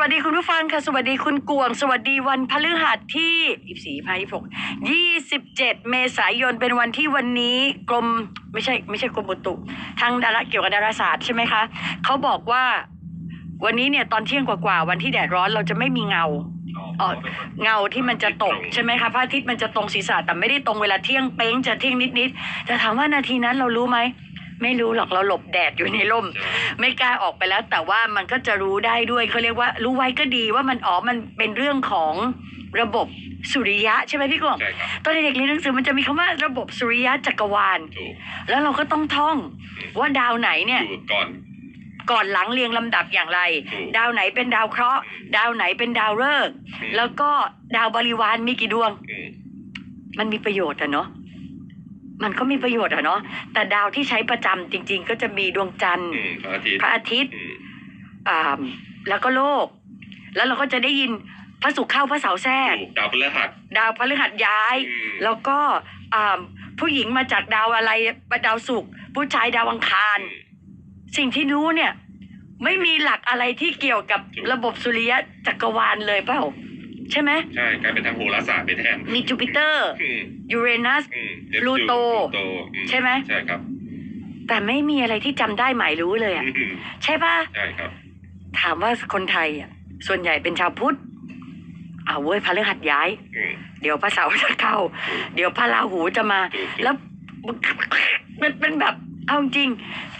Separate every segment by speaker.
Speaker 1: วัสดีคุณผู้ฟังค่ะ สวัสดีคุณกวง สวัสดีวันพฤหัสที่ 24 26 27 เมษายนเป็นวันที่วันนี้กรมไม่ใช่ไม่ใช่กรมอุตุทางดาราเกี่ยวกับดาราศาสตร์ใช่ไหมคะเขาบอกว่าวันนี้เนี่ยตอนเที่ยงกว่าๆวันที่แดดร้อนเราจะไม่มีเงาอ๋อเงาที่มันจะตกใช่ไหมคะพระอาทิตย์มันจะตรงศีรษะแต่ไม่ได้ตรงเวลาเที่ยงเป้งจะเที่ยงนิดๆแต่ถามว่านาทีนั้นเรารู้ไหม ไม่รู้หรอกเราหลบแดดอยู่ในร่ม ไม่กล้าออกไปแล้ว แต่ว่ามันก็จะรู้ได้ด้วยเขาเรียกว่ารู้ไว้ก็ดีว่ามันอ๋อมันเป็นเรื่องของระบบสุริยะใช่ไหมพี่กวาง
Speaker 2: ใช่ครับ
Speaker 1: ตอนเด็กๆเรียนหนังสือมันจะมีคำว่าระบบสุริยะจักรวาล
Speaker 2: ถูก
Speaker 1: แล้วเราก็ต้องท่องว่าดาวไหนเนี่ย
Speaker 2: อยู่ก่อน
Speaker 1: ก่อนหลังเรียงลำดับอย่างไร
Speaker 2: ถูก
Speaker 1: ดาวไหนเป็นดาวเคราะห์ ดาวไหนเป็นดาวฤกษ์
Speaker 2: อืม
Speaker 1: แล้วก็ดาวบริวารมีกี่ดวง
Speaker 2: อืม
Speaker 1: มันมีประโยชน์อะเนาะ มันก็มีประโยชน์อะเนาะแต่ดาวที่ใช้ประจำจริง ๆ ก็จะมีดวงจันทร์
Speaker 2: อืมพระอาทิตย์
Speaker 1: พระอาทิตย์
Speaker 2: อืม
Speaker 1: อ่าแล้วก็โลก แล้วเราก็จะได้ยินพระศุกร์เข้าพระเสาร์แทรก
Speaker 2: ถูกดาวพฤหัส
Speaker 1: ดาวพฤหัสย้าย
Speaker 2: อืม
Speaker 1: แล้วก็อ่าผู้หญิงมาจากดาวอะไรดาวศุกร์ผู้ชายดาวอังคาร
Speaker 2: อืม
Speaker 1: สิ่งที่รู้เนี่ย ไม่มีหลักอะไรที่เกี่ยวกับ
Speaker 2: ถูก
Speaker 1: ระบบสุริยะจักรวาลเลยเปล่า ใช่ไหม
Speaker 2: ใช่กลายเป็นทางโหราศาสตร์ไปแทน
Speaker 1: มีจูปิเตอร์
Speaker 2: อืม
Speaker 1: ยูเรนัส
Speaker 2: อืม
Speaker 1: พลูโต
Speaker 2: พลูโตอื
Speaker 1: ใช่ไหม
Speaker 2: ใช่ครับ
Speaker 1: แต่ไม่มีอะไรที่จำได้หมายรู้เลยอะ
Speaker 2: อืม
Speaker 1: ใช่ปะ
Speaker 2: ใช่ครับ
Speaker 1: ถามว่าคนไทยอะส่วนใหญ่เป็นชาวพุทธเอาเว้ยพระฤหัสย้าย
Speaker 2: อืม
Speaker 1: เดี๋ยวพระเสาร์จะเข้า เดี๋ยวพระราหูจะมา
Speaker 2: ถูก
Speaker 1: แล้วมันเป็นแบบเอาจริง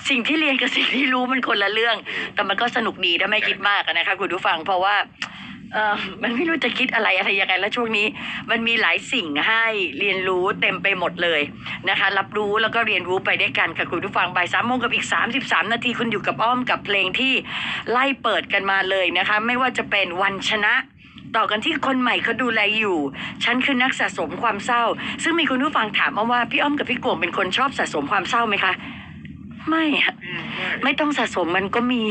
Speaker 1: สิ่งที่เรียนกับสิ่งที่รู้มันคนละเรื่อง แต่มันก็สนุกดีถ้าไม่คิดมากอะนะคะคุณผู้ฟังเพราะว่า เออมันไม่รู้จะคิดอะไรอะไรยังไงแล้วช่วงนี้ มันมีหลายสิ่งให้เรียนรู้เต็มไปหมดเลยนะคะ รับรู้แล้วก็เรียนรู้ไปด้วยกันค่ะคุณผู้ฟังบ่ายสามโมงกับอีก 33 นาทีคุณอยู่กับอ้อมกับเพลงที่ไล่เปิดกันมาเลยนะคะ ไม่ว่าจะเป็นวันชนะต่อกันที่คนใหม่เขาดูแลอยู่ ฉันคือนักสะสมความเศร้า ซึ่งมีคุณผู้ฟังถามมาว่าพี่อ้อมกับพี่กวงเป็นคนชอบสะสมความเศร้าไหมคะ ไม่อะ
Speaker 2: อืมใช่
Speaker 1: ไม่ต้องสะสมมันก็มี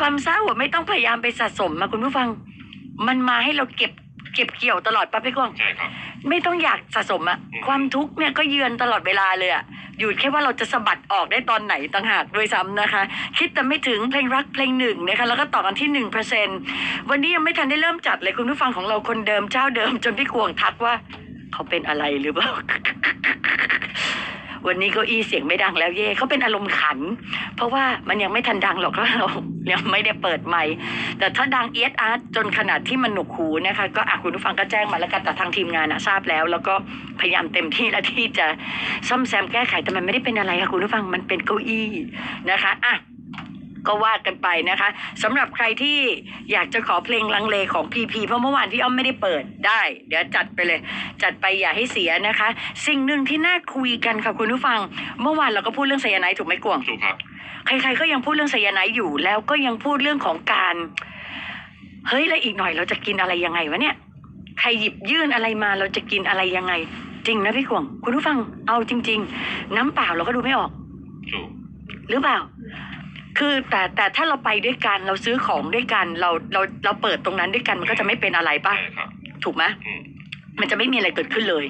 Speaker 1: ความเศร้าอะไม่ต้องพยายามไปสะสมมาคุณผู้ฟัง มันมาให้เราเก็บเก็บเกี่ยวตลอดปะพี่กวาง
Speaker 2: ใช่ครับ
Speaker 1: ไม่ต้องอยากสะสมอะ
Speaker 2: อืม
Speaker 1: ความทุกข์เนี่ยก็เยือนตลอดเวลาเลยอะอยู่แค่ว่าเราจะสะบัดออกได้ตอนไหนต่างหากด้วยซ้ำนะคะ คิดแต่ไม่ถึงเพลงรักเพลงหนึ่งนะคะแล้วก็ต่อกันที่หนึ่งเปอร์เซ็นวันนี้ยังไม่ทันได้เริ่มจัดเลยคุณผู้ฟังของเราคนเดิมเจ้าเดิมจนพี่กวงทักว่า เขาเป็นอะไรหรือเปล่า วันนี้เก็อี้เสียงไม่ดังแล้วเย่เขาเป็นอารมณ์ขัน เพราะว่ามันยังไม่ทันดังหรอกเพราะเรายังไม่ได้เปิดไมค์แต่ถ้าดังเอสอาร์จนขนาดที่มันหนุกหูนะคะ ก็อะคุณผู้ฟังก็แจ้งมาแล้วกันแต่ทางทีมงานอะทราบแล้ว แล้วก็พยายามเต็มที่แล้วที่จะซ่อมแซมแก้ไขแต่มันไม่ได้เป็นอะไรค่ะคุณผู้ฟังมันเป็นเก้าอี้นะคะอะ ก็ว่ากันไปนะคะสำหรับใครที่อยากจะขอเพลงลังเลของพีพีเพราะเมื่อวานพี่อ้อมไม่ได้เปิดได้ เดี๋ยวจัดไปเลย จัดไปอย่าให้เสียนะคะ สิ่งหนึ่งที่น่าคุยกันค่ะคุณผู้ฟัง เมื่อวานเราก็พูดเรื่องไซยาไนด์ถูกไหมกวง
Speaker 2: ถูกครับ
Speaker 1: ใครๆก็ยังพูดเรื่องไซยาไนด์อยู่แล้วก็ยังพูดเรื่องของการเฮ้ยแล้วอีกหน่อยเราจะกินอะไรยังไงวะเนี่ยใครหยิบยื่นอะไรมาเราจะกินอะไรยังไง จริงนะพี่กวงคุณผู้ฟังเอาจริง ๆ น้ำเปล่าเราก็ดูไม่ออก
Speaker 2: ถูก
Speaker 1: หรือเปล่า คือแต่แต่ถ้าเราไปด้วยกันเราซื้อของด้วยกันเราเราเราเปิดตรงนั้นด้วยกันมันก็จะไม่เป็นอะไรป่ะ
Speaker 2: ใช่ครับ
Speaker 1: ถูกไหม
Speaker 2: อืม
Speaker 1: มันจะไม่มีอะไรเกิดขึ้นเลย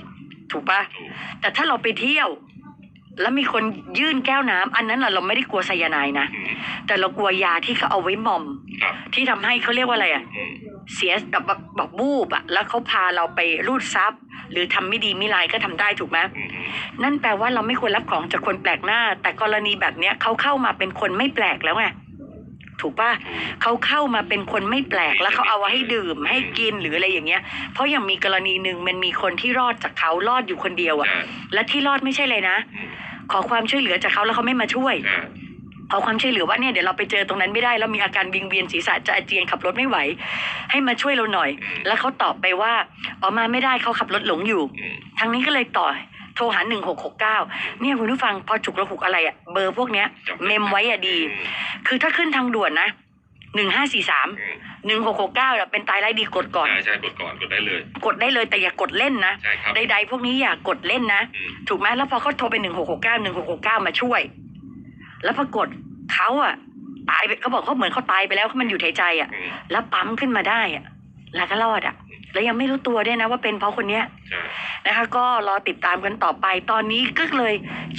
Speaker 1: ถูกป่ะ
Speaker 2: ถูก
Speaker 1: แต่ถ้าเราไปเที่ยว แล้วมีคนยื่นแก้วน้ำอันนั้นน่ะเราไม่ได้กลัวไซยาไนด์นะ
Speaker 2: อืม
Speaker 1: แต่เรากลัวยาที่เขาเอาไว้มอม
Speaker 2: ครับ
Speaker 1: ที่ทำให้เขาเรียกว่าอะไรอะ
Speaker 2: อืม
Speaker 1: เสียแบบแบบแบบบูบอะแล้วเขาพาเราไปรูดซับ หรือทำไม่ดีไม่ร้ายก็ทำได้ถูกไหม
Speaker 2: อืม
Speaker 1: นั่นแปลว่าเราไม่ควรรับของจากคนแปลกหน้า แต่กรณีแบบเนี้ยเขาเข้ามาเป็นคนไม่แปลกแล้วไงถูกป่ะเขาเข้ามาเป็นคนไม่แปลกแล้วเขาเอาไว้ให้ดื่มให้กินหรืออะไรอย่างเงี้ย เพราะอย่างมีกรณีหนึ่งมันมีคนที่รอดจากเขารอดอยู่คนเดียวอะ
Speaker 2: ใช่
Speaker 1: และที่รอดไม่ใช่เลยนะ
Speaker 2: อืม
Speaker 1: ขอความช่วยเหลือจากเขาแล้วเขาไม่มาช่วย
Speaker 2: ใช่
Speaker 1: ขอความช่วยเหลือว่าเนี่ยเดี๋ยวเราไปเจอตรงนั้นไม่ได้แล้วมีอาการวิงเวียนศีรษะจะอาเจียนขับรถไม่ไหว ให้มาช่วยเราหน่อย แล้วเขาตอบไปว่าอ๋อมาไม่ได้เขาขับรถหลงอยู่
Speaker 2: อืม
Speaker 1: ทางนี้ก็เลยต่อโทรหาหนึ่งหกหกเก้าเนี่ยคุณผู้ฟังพอฉุกระหุกอะไรอะเบอร์พวกเนี้ย
Speaker 2: จำ
Speaker 1: เมมไว้อะดี
Speaker 2: อืม
Speaker 1: คือถ้าขึ้นทางด่วนนะหนึ่งห้าสี่สาม
Speaker 2: อืม
Speaker 1: หนึ่งหกหกเก้าเป็นตายไร้ดีกดก่อน
Speaker 2: ใช่ใช่กดก่อน กดได้เลย
Speaker 1: กดได้เลยแต่อย่ากดเล่นนะ
Speaker 2: ใช่ครับ
Speaker 1: ใดๆพวกนี้อย่ากดเล่นนะ
Speaker 2: อืม
Speaker 1: ถูกไหมแล้วพอเขาโทรไปหนึ่งหกหกเก้าหนึ่งหกหกเก้ามาช่วย แล้วปรากฏเขาอะตายไปเขาบอกเขาเหมือนเขาตายไปแล้วเขามันอยู่หายใจอะ
Speaker 2: อืม
Speaker 1: แล้วปั๊มขึ้นมาได้อะแล้วก็รอดอะแล้วยังไม่รู้ตัวด้วยนะว่าเป็นเพราะคนเนี้ย
Speaker 2: ใช่
Speaker 1: นะคะ ก็รอติดตามกันต่อไปตอนนี้ก็เลย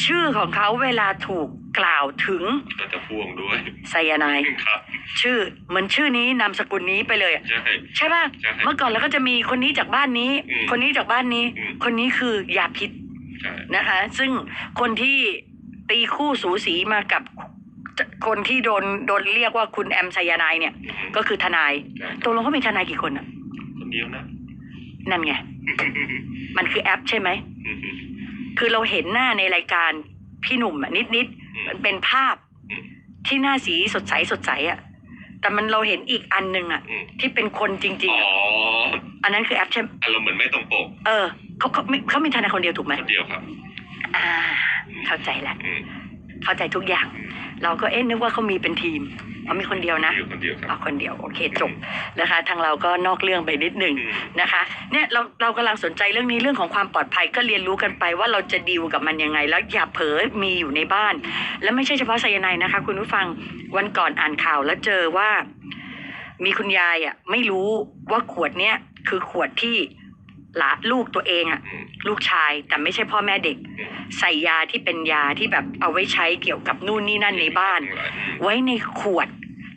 Speaker 1: ชื่อของเขาเวลาถูกกล่าวถึง
Speaker 2: ก็จะพ่วงด้วย
Speaker 1: ไซยาไนด์
Speaker 2: ครับ
Speaker 1: ชื่อเหมือนชื่อนี้นามสกุลนี้ไปเลยอะ
Speaker 2: ใช่
Speaker 1: ใช่ป่ะ
Speaker 2: ใช่
Speaker 1: เมื่อก่อนเราก็จะมีคนนี้จากบ้านนี้
Speaker 2: อืม
Speaker 1: คนนี้จากบ้านนี้
Speaker 2: อืม
Speaker 1: คนนี้คือยาพิษ
Speaker 2: ใช่
Speaker 1: นะคะ ซึ่งคนที่ ตีคู่สูสีมากับคนที่โดนโดนเรียกว่าคุณแอมไซยาไนด์เนี่ย
Speaker 2: อืม
Speaker 1: ก็คือทนาย
Speaker 2: ใช่
Speaker 1: ตกลงเขามีทนายกี่คนอะ
Speaker 2: คนเดียวนะ
Speaker 1: นั่นไง มันคือแอปใช่ไหม
Speaker 2: อืม
Speaker 1: คือเราเห็นหน้าในรายการพี่หนุ่มอะนิดนิดๆมันเป็นภาพ
Speaker 2: อืม
Speaker 1: ที่หน้าสีสดใสสดใสอะแต่มันเราเห็นอีกอันหนึ่งอะ
Speaker 2: อืม
Speaker 1: ที่เป็นคนจริง
Speaker 2: อ๋อ
Speaker 1: ๆอะอันนั้นคือแอปใช่ไหม
Speaker 2: อารมณ์เหมือนไม่ตรงปก
Speaker 1: เออเขาเขาไม่เขามีทนายคนเดียวถูกไหม
Speaker 2: คนเดียวครับ
Speaker 1: อ่า เข้าใจแล้ว
Speaker 2: อืม
Speaker 1: เข้าใจทุกอย่าง
Speaker 2: อืม
Speaker 1: เราก็เอ๊ะนึกว่าเขามีเป็นทีมเขามีคนเดียวนะ
Speaker 2: อยู่คนเดียวครับ
Speaker 1: เอาคนเดียวโอเคจบนะคะ ทางเราก็นอกเรื่องไปนิดหนึ่ง
Speaker 2: อืม
Speaker 1: นะคะ เนี่ยเราเรากำลังสนใจเรื่องนี้เรื่องของความปลอดภัยก็เรียนรู้กันไปว่าเราจะดีลกับมันยังไง แล้วอย่าเผลอมีอยู่ในบ้าน และไม่ใช่เฉพาะไซยาไนด์นะคะ คุณผู้ฟังวันก่อนอ่านข่าวแล้วเจอว่า มีคุณยายอะ ไม่รู้ว่าขวดเนี้ยคือขวดที่ หลาลูกตัวเองอะ
Speaker 2: อืม
Speaker 1: ลูกชายแต่ไม่ใช่พ่อแม่เด็ก
Speaker 2: อืม
Speaker 1: ใส่ยาที่เป็นยาที่แบบเอาไว้ใช้เกี่ยวกับนู่นนี่นั่นในบ้าน
Speaker 2: อืม
Speaker 1: ไว้ในขวด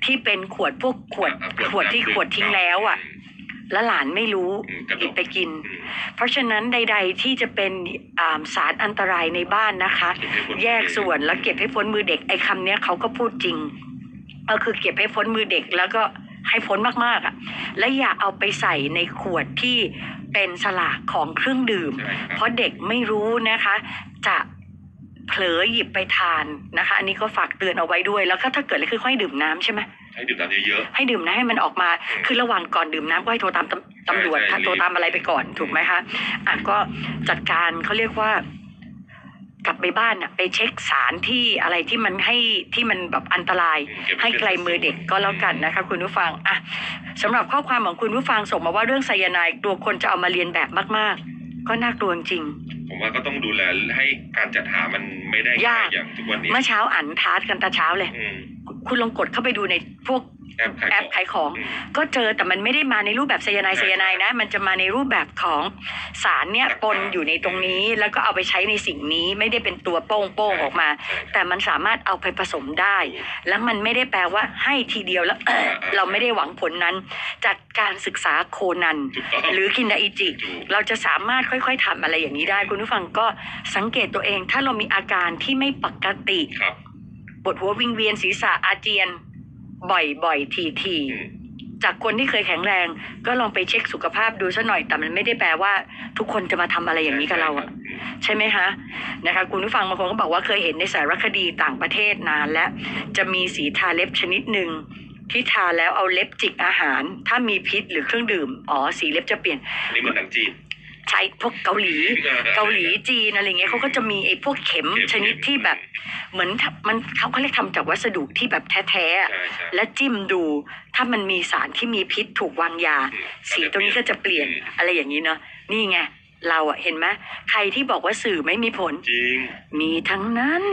Speaker 1: ที่เป็นขวดพวกขวด
Speaker 2: อะ
Speaker 1: ขวดที่ขวดทิ้งแล้วอะแล้วหลานไม่รู้
Speaker 2: อืมกระ
Speaker 1: หยิ
Speaker 2: ด
Speaker 1: บ
Speaker 2: ก
Speaker 1: ไปกิน
Speaker 2: อืม
Speaker 1: เพราะฉะนั้นใด ๆ ที่จะเป็นอ่าสารอันตรายในบ้านนะคะ
Speaker 2: เก็บให้พ้น
Speaker 1: แยกส่วนแล้วเก็บให้พ้นมือเด็กไอ้คำเนี้ยเขาก็พูดจริงก็คือเก็บให้พ้นมือเด็กแล้วก็ ให้พ้นมากๆอะ และอย่าเอาไปใส่ในขวดที่เป็นสลากของเครื่องดื่ม
Speaker 2: ใช่ครับ
Speaker 1: เพราะเด็กไม่รู้นะคะ จะเผลอหยิบไปทานนะคะ อันนี้ก็ฝากเตือนเอาไว้ด้วย แล้วก็ถ้าเกิดอะไรคือค่อยดื่มน้ำใช่ไหม
Speaker 2: ให้ดื่มน้ำเยอะ
Speaker 1: ให้ดื่มน้ำให้มันออกมา
Speaker 2: อืม
Speaker 1: คือระหว่างก่อนดื่มน้ำก็ให้โทรตามตำตำรวจ
Speaker 2: ใช่ใช่
Speaker 1: โทรตามอะไรไปก่อนถูกไหมคะอะก็จัดการเขาเรียกว่า กลับไปบ้านอะไปเช็คสารที่อะไรที่มันให้ที่มันแบบอันตราย
Speaker 2: ๆอืมเก็บ
Speaker 1: ให้ไกลมือเด็กก็แล้วกันนะคะคุณผู้ฟังอะสำหรับข้อความของคุณผู้ฟังส่งมาว่าเรื่องไซยาไนด์กลัวคนจะเอามาเรียนแบบมาก ๆ ก็น่ากลัวจริง
Speaker 2: ผมว่าก็ต้องดูแลให้การจัดหามันไม่ได้ง่าย
Speaker 1: ยาก
Speaker 2: อย่างทุกวันนี้
Speaker 1: เมื่อเช้าอ่านทาร์ตกันแต่เช้าเลย
Speaker 2: อืม
Speaker 1: คุณลองกดเข้าไปดูในพวก
Speaker 2: แอปขาย
Speaker 1: แอ
Speaker 2: ข
Speaker 1: ป
Speaker 2: อง
Speaker 1: ขายของ
Speaker 2: อืม
Speaker 1: ก็เจอแต่มันไม่ได้มาในรูปแบบไซยาไนด์
Speaker 2: ใช่
Speaker 1: ไซยาไนด์นะ มันจะมาในรูปแบบของสารเนี่ย
Speaker 2: ต่างๆ
Speaker 1: ปนอยู่ในตรงนี้ แล้วก็เอาไปใช้ในสิ่งนี้ไม่ได้เป็นตัวโป้งโป้งๆออกมา
Speaker 2: ใช่
Speaker 1: แต่มันสามารถเอาไปผสมได้ แล้วมันไม่ได้แปลว่าให้ทีเดียวแล้วเอ่อเราไม่ได้หวังผลนั้นจากการศึกษาโคนัน
Speaker 2: ถูกต้อง
Speaker 1: หรือคินดาอิจิ
Speaker 2: ถูก
Speaker 1: เราจะสามารถค่อยๆทำอะไรอย่างนี้ได้ คุณผู้ฟังก็สังเกตตัวเอง ถ้าเรามีอาการที่ไม่ปกติ
Speaker 2: ครับ
Speaker 1: ปวดหัววิงเวียนศีรษะอาเจียน บ่อยๆทีๆ
Speaker 2: อืม
Speaker 1: จากคนที่เคยแข็งแรง ก็ลองไปเช็คสุขภาพดูซะหน่อยแต่มันไม่ได้แปลว่า ทุกคนจะมาทำอะไรอย่างนี้กับเราอะใช่ไหมคะนะคะคุณผู้ฟังบางคนก็บอกว่าเคยเห็นในสารคดีต่างประเทศนานแล้วจะมีสีทาเล็บชนิดหนึ่งที่ทาแล้วเอาเล็บจิกอาหาร ถ้ามีพิษหรือเครื่องดื่ม อ๋อ สีเล็บจะเปลี่ยน
Speaker 2: อันนี้เหมือนหนังจีน
Speaker 1: ใช้พวกเกาหลี เกาหลีจีนอะไรเงี้ยเขาก็จะมีไอ้พวกเข็มชนิดที่แบบเหมือนทำมันเขาเขาเรียกทำจากวัสดุที่แบบแท้ๆอะ
Speaker 2: ใช่ใช่
Speaker 1: และจิ้มดูถ้ามันมีสารที่มีพิษถูกวางยา
Speaker 2: อืม
Speaker 1: สีตรงนี้ก็จะเปลี่ยนอะไรอย่างนี้เนาะนี่ไงเราอะเห็นไหมใครที่บอกว่าสื่อไม่มีผล
Speaker 2: จริง
Speaker 1: มีทั้งนั้น